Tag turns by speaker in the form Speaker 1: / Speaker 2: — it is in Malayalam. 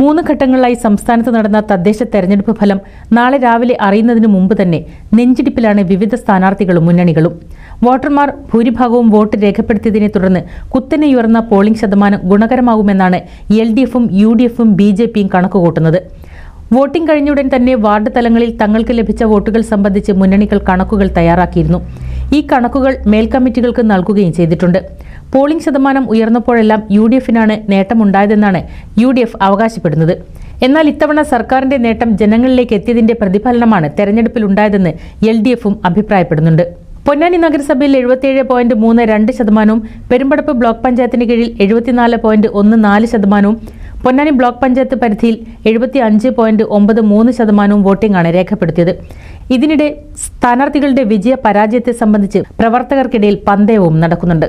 Speaker 1: മൂന്ന് ഘട്ടങ്ങളിലായി സംസ്ഥാനത്ത് നടന്ന തദ്ദേശ തെരഞ്ഞെടുപ്പ് ഫലം നാളെ രാവിലെ അറിയുന്നതിന് മുമ്പ് തന്നെ നെഞ്ചിടിപ്പിലാണ് വിവിധ സ്ഥാനാർത്ഥികളും മുന്നണികളും. വോട്ടർമാർ ഭൂരിഭാഗവും വോട്ട് രേഖപ്പെടുത്തിയതിനെ തുടർന്ന് കുത്തനെയുയർന്ന പോളിംഗ് ശതമാനം ഗുണകരമാകുമെന്നാണ് എൽ ഡി എഫും യു ഡി എഫും ബി ജെ പിയും കണക്കുകൂട്ടുന്നത്. വോട്ടിംഗ് കഴിഞ്ഞുടൻ തന്നെ വാർഡ് തലങ്ങളിൽ തങ്ങൾക്ക് ലഭിച്ച വോട്ടുകൾ സംബന്ധിച്ച് മുന്നണികൾ കണക്കുകൾ തയ്യാറാക്കിയിരുന്നു. ഈ കണക്കുകൾ മേൽക്കമ്മിറ്റികൾക്ക് നൽകുകയും ചെയ്തിട്ടുണ്ട്. പോളിംഗ് ശതമാനം ഉയർന്നപ്പോഴെല്ലാം യു ഡി എഫിനാണ് നേട്ടമുണ്ടായതെന്നാണ് യു ഡി എഫ് അവകാശപ്പെടുന്നത്. എന്നാൽ ഇത്തവണ സർക്കാരിന്റെ നേട്ടം ജനങ്ങളിലേക്ക് എത്തിയതിന്റെ പ്രതിഫലനമാണ് തെരഞ്ഞെടുപ്പിലുണ്ടായതെന്ന് എൽ ഡി എഫും അഭിപ്രായപ്പെടുന്നുണ്ട്. പൊന്നാനി നഗരസഭയിൽ എഴുപത്തിയേഴ് പോയിന്റ് മൂന്ന് രണ്ട് ശതമാനവും പെരുമ്പടപ്പ് ബ്ലോക്ക് പഞ്ചായത്തിന് കീഴിൽ എഴുപത്തിനാല് പോയിന്റ് ഒന്ന് നാല് ശതമാനവും പൊന്നാനി ബ്ലോക്ക് പഞ്ചായത്ത് പരിധിയിൽ എഴുപത്തി അഞ്ച് പോയിന്റ് ഒമ്പത് മൂന്ന് ശതമാനവും വോട്ടിംഗാണ് രേഖപ്പെടുത്തിയത്. ഇതിനിടെ സ്ഥാനാർത്ഥികളുടെ വിജയ പരാജയത്തെ സംബന്ധിച്ച് പ്രവർത്തകർക്കിടയിൽ പന്തയവും നടക്കുന്നുണ്ട്.